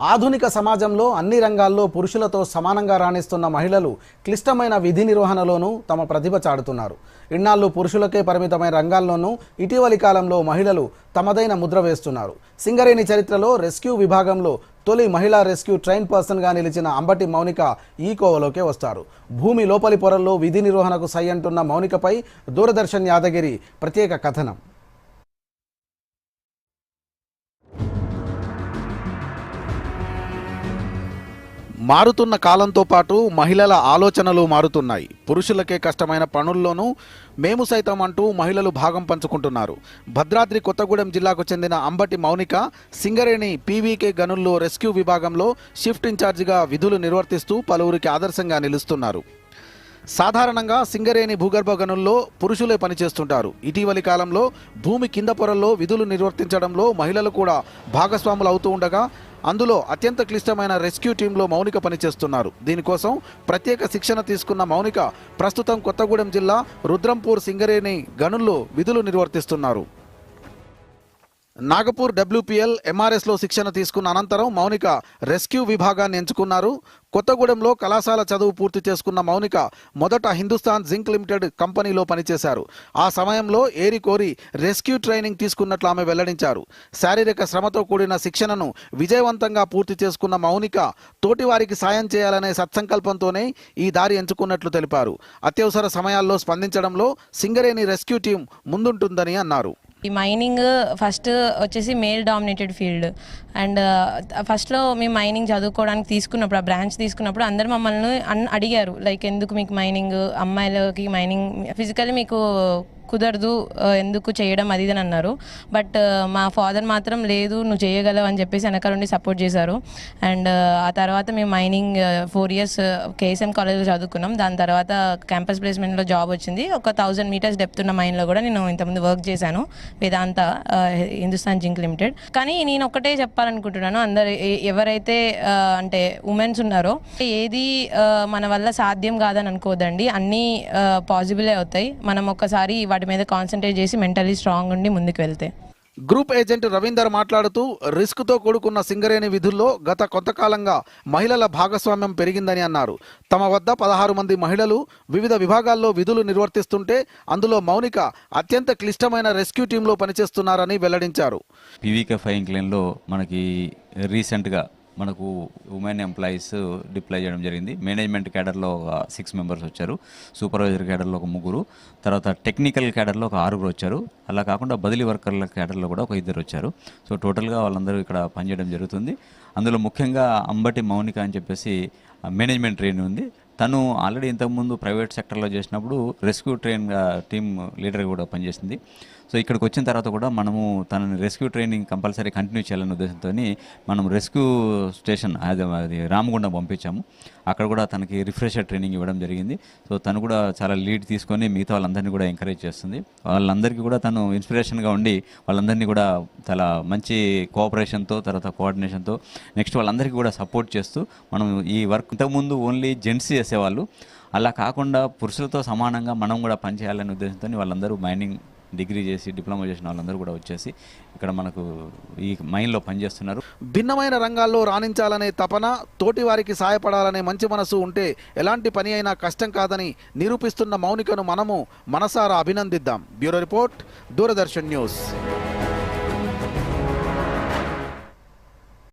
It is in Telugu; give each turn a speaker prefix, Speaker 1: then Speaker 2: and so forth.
Speaker 1: ఆధునిక సమాజంలో అన్ని రంగాల్లో పురుషులతో సమానంగా రాణిస్తున్న మహిళలు క్లిష్టమైన విధి నిర్వహణలోనూ తమ ప్రతిభ చాటుతున్నారు. ఇన్నాళ్ళు పురుషులకే పరిమితమైన రంగాల్లోనూ ఇటీవలి కాలంలో మహిళలు తమదైన ముద్ర వేస్తున్నారు. సింగరేణి చరిత్రలో రెస్క్యూ విభాగంలో తొలి మహిళా రెస్క్యూ ట్రైన్ పర్సన్గా నిలిచిన అంబటి మౌనిక ఈ కోవలోకే వస్తారు. భూమి లోపలి పొరల్లో విధి నిర్వహణకు సై అంటున్న మౌనికపై దూరదర్శన్ యాదగిరి ప్రత్యేక కథనం. మారుతున్న కాలంతో పాటు మహిళల ఆలోచనలు మారుతున్నాయి. పురుషులకే కష్టమైన పనుల్లోనూ మేము సైతం అంటూ మహిళలు భాగం పంచుకుంటున్నారు. భద్రాద్రి కొత్తగూడెం జిల్లాకు చెందిన అంబటి మౌనిక సింగరేణి పీవీకే గనుల్లో రెస్క్యూ విభాగంలో షిఫ్ట్ ఇన్ఛార్జిగా విధులు నిర్వర్తిస్తూ పలువురికి ఆదర్శంగా నిలుస్తున్నారు. సాధారణంగా సింగరేణి భూగర్భ గనుల్లో పురుషులే పనిచేస్తుంటారు. ఇటీవలి కాలంలో భూమి కింద పొరల్లో విధులు నిర్వర్తించడంలో మహిళలు కూడా భాగస్వాములు అవుతూ ఉండగా అందులో అత్యంత క్లిష్టమైన రెస్క్యూ టీంలో మౌనిక పనిచేస్తున్నారు. దీనికోసం ప్రత్యేక శిక్షణ తీసుకున్న మౌనిక ప్రస్తుతం కొత్తగూడెం జిల్లా రుద్రంపూర్ సింగరేణి గనుల్లో విధులు నిర్వర్తిస్తున్నారు. నాగపూర్ డబ్ల్యూపీఎల్ ఎంఆర్ఎస్లో శిక్షణ తీసుకున్న అనంతరం మౌనిక రెస్క్యూ విభాగాన్ని ఎంచుకున్నారు. కొత్తగూడెంలో కళాశాల చదువు పూర్తి చేసుకున్న మౌనిక మొదట హిందుస్థాన్ జింక్ లిమిటెడ్ కంపెనీలో పనిచేశారు. ఆ సమయంలో ఏరి కోరి రెస్క్యూ ట్రైనింగ్ తీసుకున్నట్లు ఆమె వెల్లడించారు. శారీరక శ్రమతో కూడిన శిక్షణను విజయవంతంగా పూర్తి చేసుకున్న మౌనిక తోటివారికి సాయం చేయాలనే సత్సంకల్పంతోనే ఈ దారి ఎంచుకున్నట్లు తెలిపారు. అత్యవసర సమయాల్లో స్పందించడంలో సింగరేణి రెస్క్యూ టీం ముందుంటుందని అన్నారు.
Speaker 2: ఈ మైనింగ్ ఫస్ట్ వచ్చేసి మేల్ డామినేటెడ్ ఫీల్డ్ అండ్ ఫస్ట్లో మేము మైనింగ్ చదువుకోవడానికి తీసుకున్నప్పుడు ఆ బ్రాంచ్ తీసుకున్నప్పుడు అందరు మమ్మల్ని అన్ అడిగారు. లైక్ ఎందుకు మీకు మైనింగ్ అమ్మాయిలకి మైనింగ్ ఫిజికల్లీ మీకు కుదరదు ఎందుకు చేయడం అది ఇది అని అన్నారు. బట్ మా ఫాదర్ మాత్రం లేదు నువ్వు చేయగలవు అని చెప్పేసి వెనకాల నుండి సపోర్ట్ చేశారు. అండ్ ఆ తర్వాత మేము మైనింగ్ ఫోర్ ఇయర్స్ కేఎస్ఎం కాలేజ్లో చదువుకున్నాం. దాని తర్వాత క్యాంపస్ ప్లేస్మెంట్లో జాబ్ వచ్చింది. ఒక థౌజండ్ మీటర్స్ డెప్త్ ఉన్న మైన్లో కూడా నేను ఇంతకుముందు వర్క్ చేశాను. Vedanta Hindustan zinc limited. కానీ నేను ఒకటే చెప్పాలనుకుంటున్నాను. అందరు ఎవరైతే అంటే ఉమెన్స్ ఉన్నారో ఏది మన వల్ల సాధ్యం కాదని అనుకోదండి. అన్నీ పాసిబులే అవుతాయి. మనం ఒకసారి వాటి మీద కాన్సన్ట్రేట్ చేసి మెంటలీ స్ట్రాంగ్ ఉండి ముందుకు వెళ్తే.
Speaker 1: గ్రూప్ ఏజెంట్ రవీందర్ మాట్లాడుతూ రిస్క్తో కూడుకున్న సింగరేణి విధుల్లో గత కొంతకాలంగా మహిళల భాగస్వామ్యం పెరిగిందని అన్నారు. తమ వద్ద పదహారు మంది మహిళలు వివిధ విభాగాల్లో విధులు నిర్వర్తిస్తుంటే అందులో మౌనిక అత్యంత క్లిష్టమైన రెస్క్యూ టీంలో పనిచేస్తున్నారని వెల్లడించారు.
Speaker 3: పీవీకే ఫైవ్ ఇంక్లైన్లో మనకి రీసెంట్గా మనకు ఉమెన్ ఎంప్లాయీస్ డిప్లై చేయడం జరిగింది. మేనేజ్మెంట్ క్యాడర్లో ఒక సిక్స్ మెంబర్స్ వచ్చారు. సూపర్వైజర్ క్యాడర్లో ఒక ముగ్గురు. తర్వాత టెక్నికల్ క్యాడర్లో ఒక ఆరుగురు వచ్చారు. అలా కాకుండా బదిలీ వర్కర్ల క్యాడర్లో కూడా ఒక ఇద్దరు వచ్చారు. సో టోటల్గా వాళ్ళందరూ ఇక్కడ పనిచేయడం జరుగుతుంది. అందులో ముఖ్యంగా అంబటి మౌనిక అని చెప్పేసి మేనేజ్మెంట్ ట్రైన్ ఉంది. తను ఆల్రెడీ ఇంతకుముందు ప్రైవేట్ సెక్టర్లో చేసినప్పుడు రెస్క్యూ ట్రైన్ టీమ్ లీడర్గా కూడా పనిచేసింది. సో ఇక్కడికి వచ్చిన తర్వాత కూడా మనము తనని రెస్క్యూ ట్రైనింగ్ కంపల్సరీ కంటిన్యూ చేయాలనే ఉద్దేశంతో మనం రెస్క్యూ స్టేషన్ అది అది రామగుండం పంపించాము. అక్కడ కూడా తనకి రిఫ్రెషర్ ట్రైనింగ్ ఇవ్వడం జరిగింది. సో తను కూడా చాలా లీడ్ తీసుకొని మిగతా వాళ్ళందరినీ కూడా ఎంకరేజ్ చేస్తుంది. వాళ్ళందరికీ కూడా తను ఇన్స్పిరేషన్గా ఉండి వాళ్ళందరినీ కూడా చాలా మంచి కోఆపరేషన్తో తర్వాత కోఆర్డినేషన్తో నెక్స్ట్ వాళ్ళందరికీ కూడా సపోర్ట్ చేస్తూ మనం ఈ వర్క్ ఇంతకుముందు ఓన్లీ జెంట్స్ చేసేవాళ్ళు. అలా కాకుండా పురుషులతో సమానంగా మనం కూడా పనిచేయాలనే ఉద్దేశంతో వాళ్ళందరూ మైనింగ్ డిగ్రీ చేసి డిప్లొమా చేసిన వాళ్ళందరూ కూడా వచ్చేసి ఇక్కడ మనకు ఈ మైన్లో పనిచేస్తున్నారు.
Speaker 1: భిన్నమైన రంగాల్లో రాణించాలనే తపన తోటి వారికి సహాయపడాలనే మంచి మనసు ఉంటే ఎలాంటి పని అయినా కష్టం కాదని నిరూపిస్తున్న మౌనికను మనము మనసారా అభినందిద్దాం. Bureau report Doordarshan news.